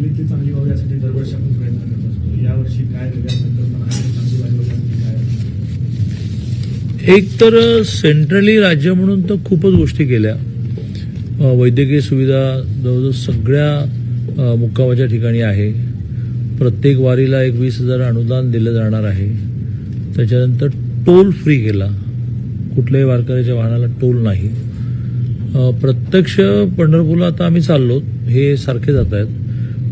सांगलीतली चांगली व्हावी यासाठी दरवर्षी आपण प्रयत्न करत असतो. यावर्षी काय वेगळ्या संकल्पना आहे चांगली व्हावी काय एक तर सेंट्रली राज्य म्हणून तर खूपच गोष्टी केल्या. वैद्यकीय सुविधा जवळजवळ सगळ्या मुक्कामाच्या ठिकाणी आहे. प्रत्येक वारीला एक वीस हजार अनुदान दिलं जाणार आहे. त्याच्यानंतर टोल फ्री केला. कुठल्याही वारकऱ्याच्या वाहनाला टोल नाही. प्रत्यक्ष पंढरपूरला आता आम्ही चाललो हे सारखे जात आहेत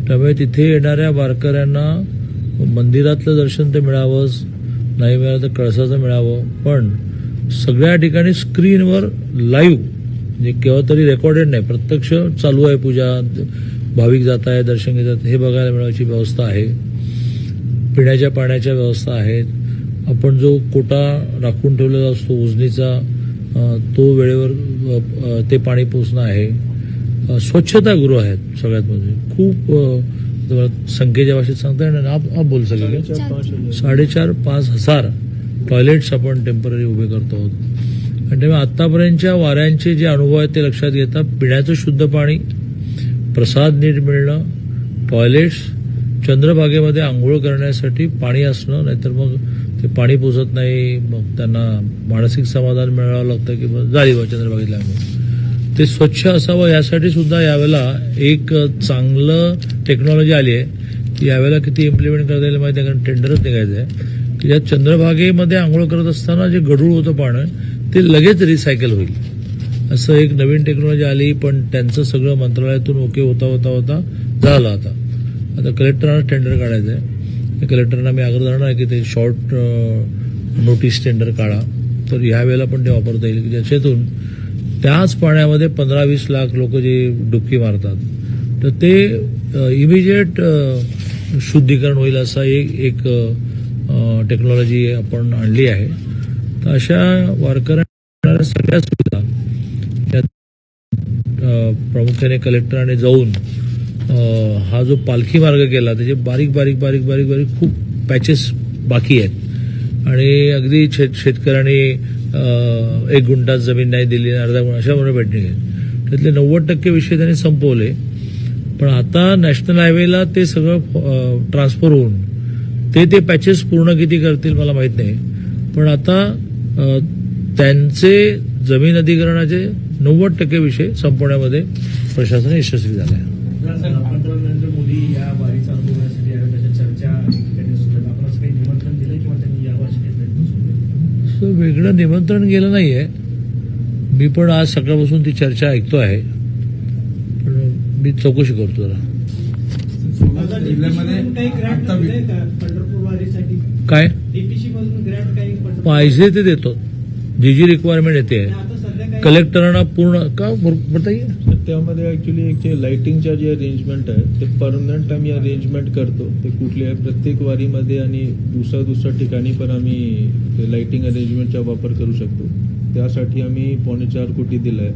त्यामुळे तिथे येणाऱ्या वारकऱ्यांना मंदिरातलं दर्शन तर मिळावंच नाही मिळालं तर कळसाचं मिळावं. पण सगळ्या ठिकाणी स्क्रीनवर लाईव्ह म्हणजे केव्हा तरी रेकॉर्डेड नाही प्रत्यक्ष चालू आहे पूजा भाविक जात आहे दर्शन घेतात हे बघायला मिळायची व्यवस्था आहे. पिण्याच्या पाण्याच्या व्यवस्था आहेत. आपण जो कोटा राखून ठेवलेला असतो उजनीचा तो वेळेवर ते पाणी पोचणं आहे. स्वच्छतागृह आहेत सगळ्यात म्हणजे खूप संख्येच्या भाषेत सांगता येणार आप आप बोल सगळे. साडेचार पाच हजार टॉयलेट्स आपण टेंपररी उभे करतो आहोत. आणि त्यामुळे आतापर्यंतच्या वाऱ्यांचे जे अनुभव आहेत ते लक्षात घेता पिण्याचं शुद्ध पाणी प्रसाद नीट मिळणं टॉयलेट्स चंद्रभागेमध्ये आंघोळ करण्यासाठी पाणी असणं नाहीतर मग ते पाणी पोचत नाही मग त्यांना मानसिक समाधान मिळावं लागतं की बस झाली बा चंद्रभागेतल्या आंघोळ. ते स्वच्छ असावं यासाठी सुद्धा यावेळेला एक चांगलं टेक्नॉलॉजी आली आहे. ती यावेळेला किती इम्प्लिमेंट करता येईल माहिती आहे कारण टेंडरच निघायचं आहे. की या चंद्रभागेमध्ये आंघोळ करत असताना जे गढूळ होतं पाणी ते लगेच रिसायकल होईल. असं एक नवीन टेक्नॉलॉजी आली पण त्यांचं सगळं मंत्रालयातून ओके होता होता होता झालं आता. आता कलेक्टरांना टेंडर काढायचं आहे. कलेक्टरांना मी आग्रह धरणार आहे की ते शॉर्ट नोटीस टेंडर काढा. तर ह्या वेळेला पण ते वापरता येईल. की ज्याच्यातून त्याच पाण्यामध्ये पंधरा वीस लाख लोक जे डुबकी मारतात तर ते इमिजिएट शुद्धीकरण होईल असा एक एक टेक्नॉलॉजी आपण आणली आहे. तर अशा वारकऱ्यांना सगळ्या सुविधा प्रामुख्याने कलेक्टराने जाऊन हा जो पालखी मार्ग केला त्याचे बारीक बारीक बारीक बारीक बारीक खूप पॅचेस बाकी आहेत. आणि अगदी शेत शेतकऱ्यांनी एक गुंठात जमीन नाही दिली अर्धा गुण अशा म्हणून भेटणी घेतली त्यातले नव्वद टक्के विषय त्यांनी संपवले. पण आता नॅशनल हायवेला ते सगळं ट्रान्सफर होऊन ते ते पॅचेस पूर्ण किती करतील मला माहीत नाही. पण आता त्यांचे जमीन अधिग्रहणाचे नव्वद टक्के विषय संपवण्यामध्ये प्रशासन यशस्वी झालं आहे असं वेगळं निमंत्रण गेलं नाहीये. मी पण आज सकाळपासून ती चर्चा ऐकतो आहे पण मी चौकशी करतो जरा. काय? पाहिजे ते देतो. जी जी रिक्वायरमेंट येते. कलेक्टरांना पूर्ण का? बोलता येईल त्यामध्ये ऍक्च्युली एक जे लाइटिंगच्या जे अरेंजमेंट आहे ते परमनंट आम्ही अरेंजमेंट करतो. ते कुठल्या प्रत्येक वारीमध्ये आणि दुसऱ्या दुसऱ्या ठिकाणी पण आम्ही ते लाइटिंग अरेंजमेंटचा वापर करू शकतो. त्यासाठी आम्ही पावणे चार कोटी दिलाय.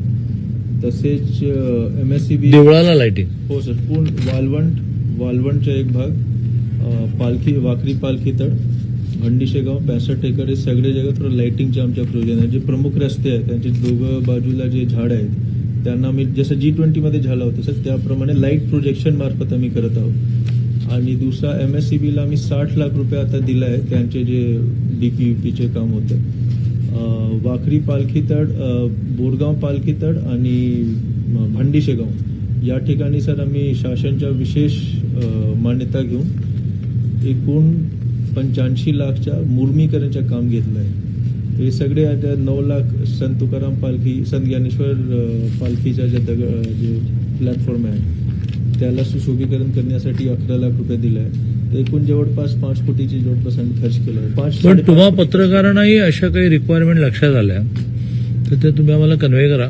तसेच एम एस सी बी देवळाला लाईटिंग हो सर पूर्ण वालवंट वालवंटचा एक भाग पालखी वाकरी पालखी भंडी शेगाव पॅसष्ट एकर हे सगळे जगह थोडं लाइटिंगचे आमच्या प्रोजन आहे. जे प्रमुख रस्ते आहेत त्यांचे दोघं बाजूला जे झाड आहेत त्यांना आम्ही जसं जी ट्वेंटीमध्ये झालं होतं सर त्याप्रमाणे लाइट प्रोजेक्शन मार्फत आम्ही करत आहोत. आणि दुसरा एम एस सी बीला आम्ही साठ लाख रुपये आता दिला आहे त्यांचे जे डी पी यू पीचे काम होतं. वाखरी पालखी तड बोरगाव पालखी तड आणि भांडीशेगाव या ठिकाणी सर आम्ही शासनच्या विशेष मान्यता घेऊन एकूण पंच्याऐंशी लाखच्या मुर्मीकरणाचं काम घेतलं आहे हे सगळे आता नऊ लाख संत तुकाराम पालखी संत ज्ञानेश्वर पालखीच्या जे दग जे प्लॅटफॉर्म आहे त्याला सुशोभीकरण करण्यासाठी अकरा लाख रुपये दिले आहे तर एकूण जवळपास पाच कोटीची जवळपास आम्ही खर्च केला आहे. पाच पण तुम्हा कोटी. पत्रकारांनाही अशा काही रिक्वायरमेंट लक्षात आल्या तर ते तुम्ही आम्हाला कन्व्हे करा.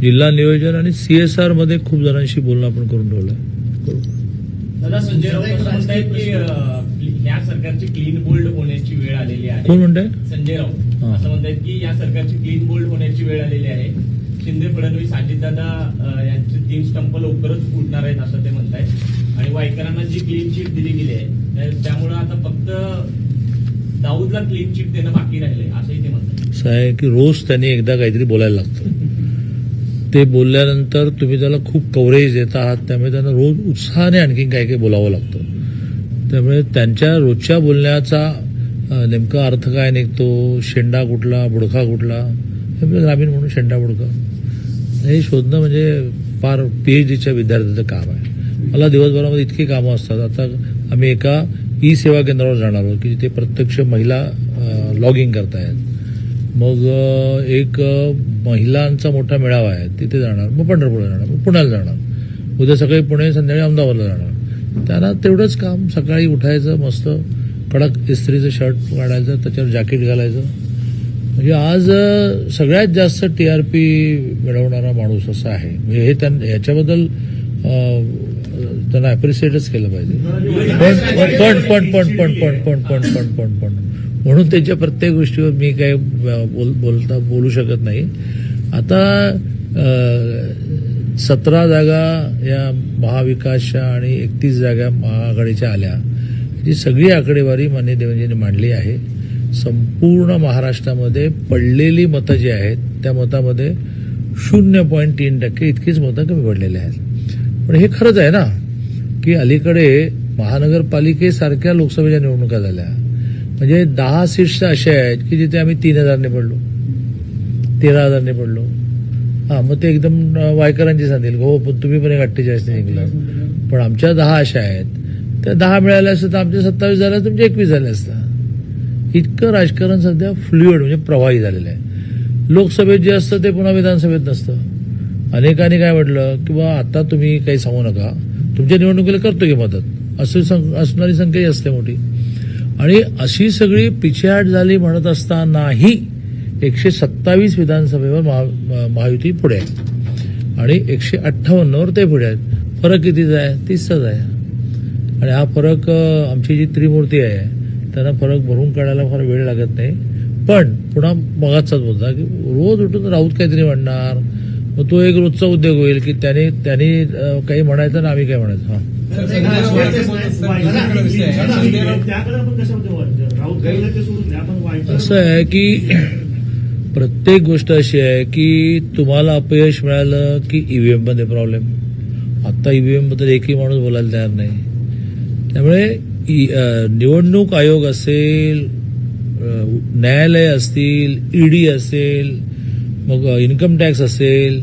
जिल्हा नियोजन आणि सीएसआरमध्ये खूप जणांशी बोलणं आपण करून ठेवलं. दादा या सरकारची क्लीन बोल्ड होण्याची वेळ आलेली आहे. कोण म्हणताय? संजय राऊत. असं म्हणतायत की या सरकारची क्लीन बोल्ड होण्याची वेळ आलेली आहे. शिंदे फडणवीस अजितदादा यांचे तीन स्टंप लवकरच फुटणार आहेत असं ते म्हणतायत. आणि वायकरांना जी क्लीन चिट दिली गेली आहे त्या- त्यामुळं आता फक्त दाऊदला क्लीन चिट देणं बाकी राहिलंय असंही ते म्हणतात की रोज त्यांनी एकदा काहीतरी बोलायला लागतं. ते बोलल्यानंतर तुम्ही त्याला खूप कव्हरेज देत आहात त्यामुळे त्यांना रोज उत्साहाने आणखीन काही काही बोलावं लागतं. त्यामुळे त्यांच्या रोजच्या बोलण्याचा नेमका अर्थ काय निघतो? शेंडा कुठला? बुडखा कुठला? हे ग्रामीण म्हणून शेंडा बुडखा. हे शोधणं म्हणजे फार पीएच डीच्या विद्यार्थ्याचं काम आहे. मला दिवसभरामध्ये इतकी कामं असतात. आता आम्ही एका ई सेवा केंद्रावर जाणार आहोत की जिथे प्रत्यक्ष महिला लॉगिंग करतायत. मग एक महिलांचा मोठा मेळावा आहे. तिथे जाणार मग पंढरपूरला जाणार मग पुण्याला जाणार. उद्या सकाळी पुणे संध्याकाळी अहमदाबादला जाणार. त्यांना तेवढंच काम सकाळी उठायचं मस्त कडक इस्त्रीचं शर्ट काढायचं त्याच्यावर जॅकेट घालायचं म्हणजे आज सगळ्यात जास्त टी आर पी मिळवणारा माणूस असा आहे म्हणजे हे त्यां याच्याबद्दल त्यांना ॲप्रिसिएटच केलं पाहिजे पण पण पण पण पण पण पण पण पण पण पण म्हणून त्यांच्या प्रत्येक गोष्टीवर मी काही बोल बोलता बोलू शकत नाही आता सतरा जागा या महाविकासच्या आणि एकतीस जागा महाआघाडीच्या आल्या. ही सगळी आकडेवारी मान्य देवेंजींनी मांडली आहे. संपूर्ण महाराष्ट्रामध्ये पडलेली मतं जी आहेत त्या मतामध्ये शून्य पॉईंट तीन टक्के इतकीच मतं कमी पडलेली आहेत. पण हे खरंच आहे ना की अलीकडे महानगरपालिकेसारख्या लोकसभेच्या निवडणुका झाल्या. म्हणजे दहा सीट्स अशा आहेत की जिथे आम्ही तीन हजारने पडलो तेरा हजारने पडलो. हा मग ते एकदम वायकरांची सांगतील हो पण तुम्ही पण एक अठ्ठेचाळीसने जिंकला पण आमच्या दहा अशा आहेत. त्या दहा मिळाल्या असतं तर आमच्या सत्तावीस झाल्या तुमचे एकवीस झाले असतं. इतकं राजकारण सध्या फ्लुएड म्हणजे प्रवाही झालेलं आहे. लोकसभेत जे असतं ते पुन्हा विधानसभेत नसतं. अनेकांनी काय म्हटलं की बा आता तुम्ही काही सांगू नका. तुमच्या निवडणुकीला करतो की मदत? असं सं- असणारी संख्याही असते मोठी. आणि अशी सगळी पिछेहाट झाली म्हणत असतानाही एकशे सत्तावीस विधानसभेवर महा महायुती पुढे आहे आणि एकशे अठ्ठावन्नवर ते पुढे आहेत. फरक कितीचा आहे तीसचाच आहे आणि हा फरक आमची जी त्रिमूर्ती आहे त्यांना फरक भरून काढायला फार वेळ लागत नाही. पण पुन्हा मगाचाच मुद्दा की रोज उठून राऊत काहीतरी म्हणणार. मग तो एक रोजचा उद्योग होईल की त्याने त्यांनी काही म्हणायचं आणि आम्ही काय म्हणायचं? हा. असं आहे की प्रत्येक गोष्ट अशी आहे की तुम्हाला अपयश मिळालं की ईव्हीएममध्ये प्रॉब्लेम आता ईव्हीएमबद्दल एकही माणूस बोलायला तयार नाही. त्यामुळे निवडणूक आयोग असेल न्यायालय असतील ईडी असेल मग इन्कम टॅक्स असेल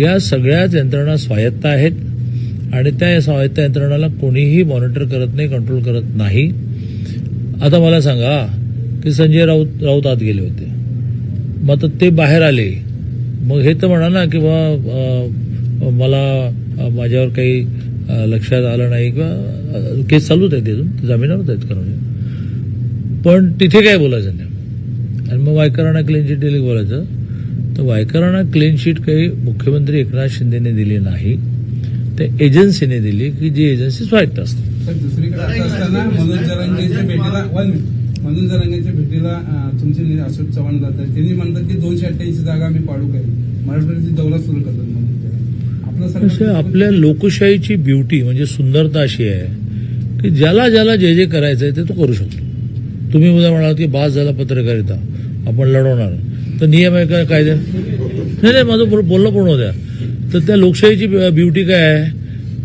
या सगळ्याच यंत्रणा स्वायत्त आहेत. आणि त्या स्वायत्त यंत्रणाला कोणीही मॉनिटर करत नाही कंट्रोल करत नाही. आता मला सांगा की संजय राऊत राऊत आत गेले होते. मग आता ते बाहेर आले. मग हे तर म्हणा ना की बा मला माझ्यावर काही लक्षात आलं नाही किंवा केस चालूच आहे तिथून जामिनावरच आहेत करून पण तिथे काय बोलायचं नाही आणि मग वायकरांना क्लीन चिट दिली बोलायचं? तर वायकरांना क्लीन शीट काही मुख्यमंत्री एकनाथ शिंदेने दिली नाही. त्या एजन्सीने दिली की जी एजन्सी स्वायत्त असते दुसरीकडे मनोज जरांगेच्या भेटीला तुमचे अशोक चव्हाण जातात त्यांनी म्हणतात की दोनशे अठ्ठ्याऐंशी जागा आम्ही पाडू काय मराठवाड्याची दौरा सुरू करतात म्हणून आपल्या लोकशाहीची ब्युटी म्हणजे सुंदरता अशी आहे की ज्याला ज्याला जे जे करायचं आहे ते तो करू शकतो. तुम्ही उद्या म्हणाल की बास झाला पत्रकारिता आपण लढवणार. तर नियम आहे का कायदे? नाही नाही माझं बोल- बोलणं पूर्ण द्या. तर त्या लोकशाहीची ब्युटी काय आहे?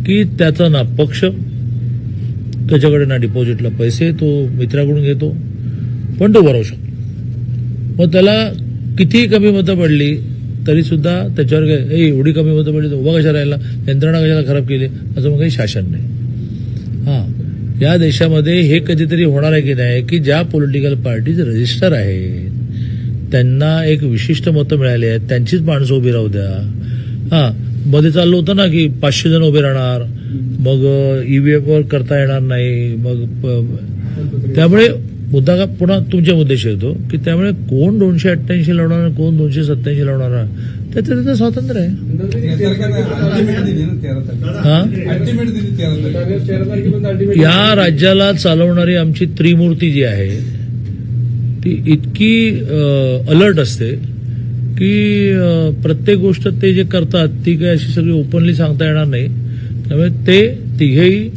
की त्याचा ना पक्ष त्याच्याकडे ना डिपॉझिटला पैसे तो मित्राकडून घेतो पण तो भरवू शकतो मग त्याला कितीही कमी मतं पडली तरी सुद्धा त्याच्यावर काय "ए, एवढी कमी मतं पडली तर उभा कशा राहिला? यंत्रणा कशाला खराब केली? असं मग काही शासन नाही. हा. या देशामध्ये हे कधीतरी होणार आहे की नाही की ज्या पॉलिटिकल पार्टीज रजिस्टर आहेत त्यांना एक विशिष्ट मतं मिळाली आहेत त्यांचीच माणसं उभी राहू द्या. हा. मध्ये चाललं होतं ना की पाचशे जण उभे राहणार मग ईव्हीएम वर करता येणार नाही मग त्यामुळे मुद्दा का पुन्हा तुमच्या मुद्द्याशी येतो की त्यामुळे कोण दोनशे अठ्ठ्याऐंशी लावणार कोण दोनशे सत्याऐंशी लावणार त्याचं त्याचं स्वातंत्र्य आहे. या हा? या राज्याला चालवणारी आमची त्रिमूर्ती जी आहे ती इतकी अलर्ट असते की प्रत्येक गोष्ट ते जे करतात ती काही अशी सगळी ओपनली सांगता येणार नाही. त्यामुळे ते तिघेही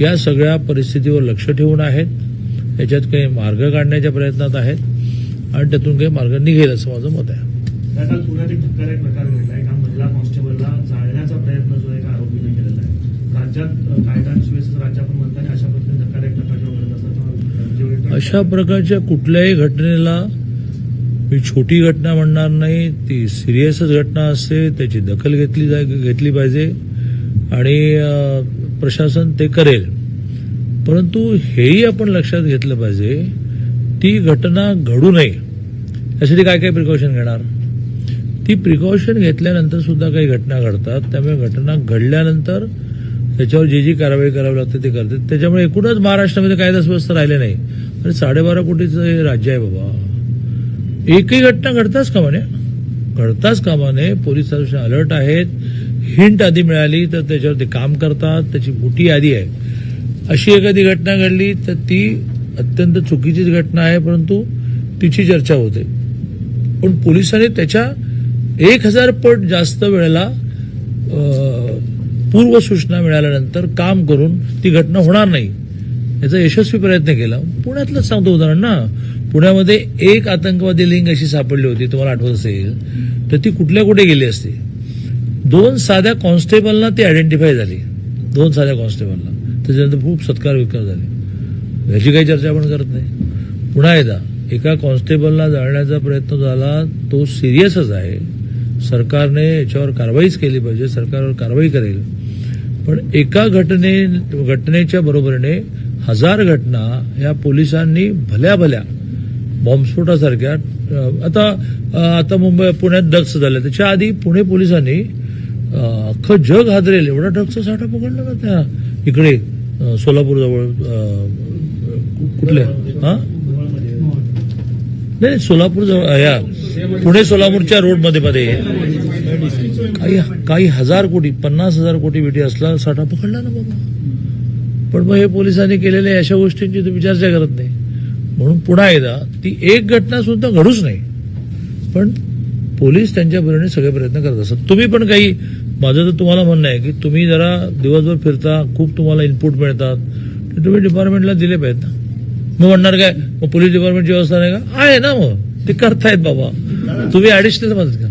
या सगळ्या परिस्थितीवर लक्ष ठेवून आहेत. याच्यात काही मार्ग काढण्याच्या प्रयत्नात आहेत आणि त्यातून काही मार्ग निघेल असं माझं मत आहे. अशा प्रकारच्या कुठल्याही घटनेला मी छोटी घटना म्हणणार नाही ती सिरियसच घटना असते त्याची दखल घेतली घेतली पाहिजे आणि प्रशासन ते करेल. परंतु हेही आपण लक्षात घेतलं पाहिजे ती घटना घडू नये. यासाठी काय काय प्रिकॉशन घेणार? ती प्रिकॉशन घेतल्यानंतर सुद्धा काही घटना घडतात. त्यामुळे घटना घडल्यानंतर त्याच्यावर जी जी कारवाई करावी लागते ते करते. त्याच्यामुळे एकूणच महाराष्ट्रामध्ये कायदा सुव्यवस्था राहिले नाही. आणि साडेबारा कोटीचं हे राज्य आहे बाबा. एकही घटना घडताच कामा नये. घडताच कामा नये. पोलीस अलर्ट आहेत. हिंट आधी मिळाली तर त्याच्यावर ते काम करतात. त्याची मोठी यादी आहे. अशी एखादी घटना घडली तर ती अत्यंत चुकीचीच घटना आहे परंतु तिची चर्चा होते. पण पोलिसांनी त्याच्या एक हजार पट जास्त वेळेला पूर्व सूचना मिळाल्यानंतर काम करून ती घटना होणार नाही. याचा यशस्वी प्रयत्न केला. पुण्यातलंच सांगतो उदाहरण ना. पुण्यामध्ये एक आतंकवादी लिंग अशी सापडली होती तुम्हाला आठवत असेल. तर ती कुठल्या कुठे गेली असती? दोन साध्या कॉन्स्टेबलना ती आयडेंटिफाय झाली. दोन साध्या कॉन्स्टेबलला त्याच्यानंतर खूप सत्कार विकार झाले. ह्याची काही चर्चा आपण करत नाही. पुन्हा एकदा एका कॉन्स्टेबलला जाळण्याचा प्रयत्न झाला तो सिरियसच आहे. सरकारने याच्यावर कारवाईच केली पाहिजे सरकारवर कारवाई करेल. पण एका घटने घटनेच्या बरोबरीने हजार घटना या पोलिसांनी भल्या भल्या बॉम्बस्फोटासारख्या आता आता मुंबई पुण्यात ड्रग्स झाले. त्याच्या आधी पुणे पोलिसांनी अख्खं जग हादरेल एवढा ड्रग्सचा साठा पकडला ना त्या? इकडे सोलापूरजवळ सोलापूर जवळ कुठल्या? हा? नाही सोलापूरजवळ सोलापूर जवळ या. पुणे सोलापूरच्या रोडमध्ये मध्ये. काही काही हजार कोटी पन्नास हजार कोटी विटी असला साठा पकडला ना बाबा. पण मग हे पोलिसांनी केलेल्या अशा गोष्टींची तुम्ही चर्चा करत नाही. म्हणून पुन्हा एकदा ती एक घटना सुद्धा घडूच नाही. पण पोलीस त्यांच्या परीने सगळे प्रयत्न करत असतात तुम्ही पण काही माझं तर तुम्हाला म्हणणं आहे की तुम्ही जरा दिवसभर फिरता खूप तुम्हाला इनपुट मिळतात. ते तुम्ही डिपार्टमेंटला दिले पाहिजेत ना. मग म्हणणार काय? मग पोलीस डिपार्टमेंटची व्यवस्था नाही का? आहे ना मग. ते करतायत बाबा. तुम्ही ऍडिशनल मदत करा.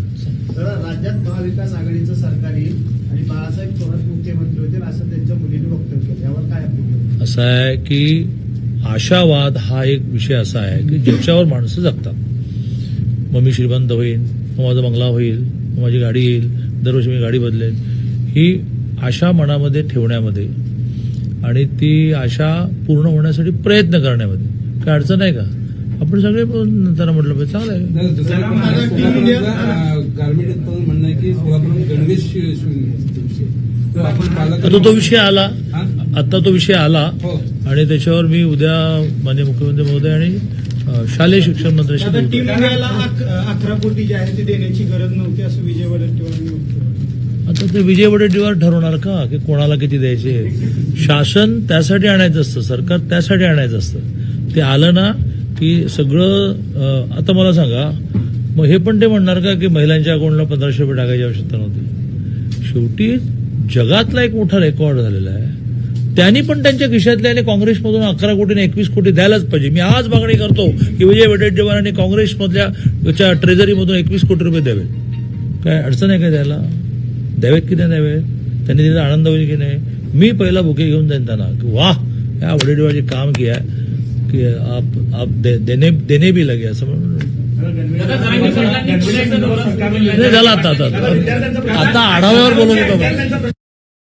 राज्यात महाविकास आघाडीचं सरकार येईल आणि बाळासाहेब थोरात मुख्यमंत्री होतील असं त्यांच्या मुलीने वक्तव्य केलं. यावर काय आपली असं आहे की आशावाद हा एक विषय असा आहे की ज्याच्यावर माणसं जगतात. मग मी श्रीमंत होईल मग माझा बंगला होईल मग माझी गाडी येईल. दरवर्षी मी गाडी बदलेन. ही आशा मनामध्ये ठेवण्यामध्ये आणि ती आशा पूर्ण होण्यासाठी प्रयत्न करण्यामध्ये. काय अडचण आहे का? आपण सगळे त्यांना म्हटलं पाहिजे चांगलं आहे. दुसरं गार्मेंट उत्पादन म्हणणं आहे की सोलापूर गणवेश शि- शिवून घ्यायचं विषय तो आता तो विषय आला? आता तो विषय आला. हो. आणि त्याच्यावर मी उद्या मान्य मुख्यमंत्री महोदय आणि शालेय शिक्षण मंत्र्यांशी अक- अकरा कोटी जे आहे ते देण्याची गरज नव्हती असं विजय वडेट्टीवार. आता ते विजय वडेट्टीवार ठरवणार का? की कोणाला किती द्यायचे? शासन त्यासाठी आणायचं असतं सरकार त्यासाठी आणायचं असतं. ते आलं ना की सगळं आता मला सांगा मग हे पण ते म्हणणार का की महिलांच्या अकाउंटला पंधराशे रुपये टाकायची आवश्यकता नव्हती? शेवटी जगातला एक मोठा रेकॉर्ड झालेला आहे. त्यांनी पण त्यांच्या खिशातल्या आणि काँग्रेसमधून अकरा कोटीने एकवीस कोटी द्यायलाच पाहिजे. मी आज मागणी करतो की विजय वडेट्टीवारांनी काँग्रेसमधल्या ट्रेझरीमधून एकवीस कोटी रुपये द्यावे काय अडचण आहे काय द्यायला द्यावेत की नाही द्यावेत? त्यांनी तिथे आनंद होईल की नाही? मी पहिला बुके घेऊन जाईन त्यांना. की वाह या वडेट्टीवारचे काम किया की आप आप दे, देने देने भी लगे असं म्हणून. नाही, झालं आता आता आता. आढाव्यावर बोलत नका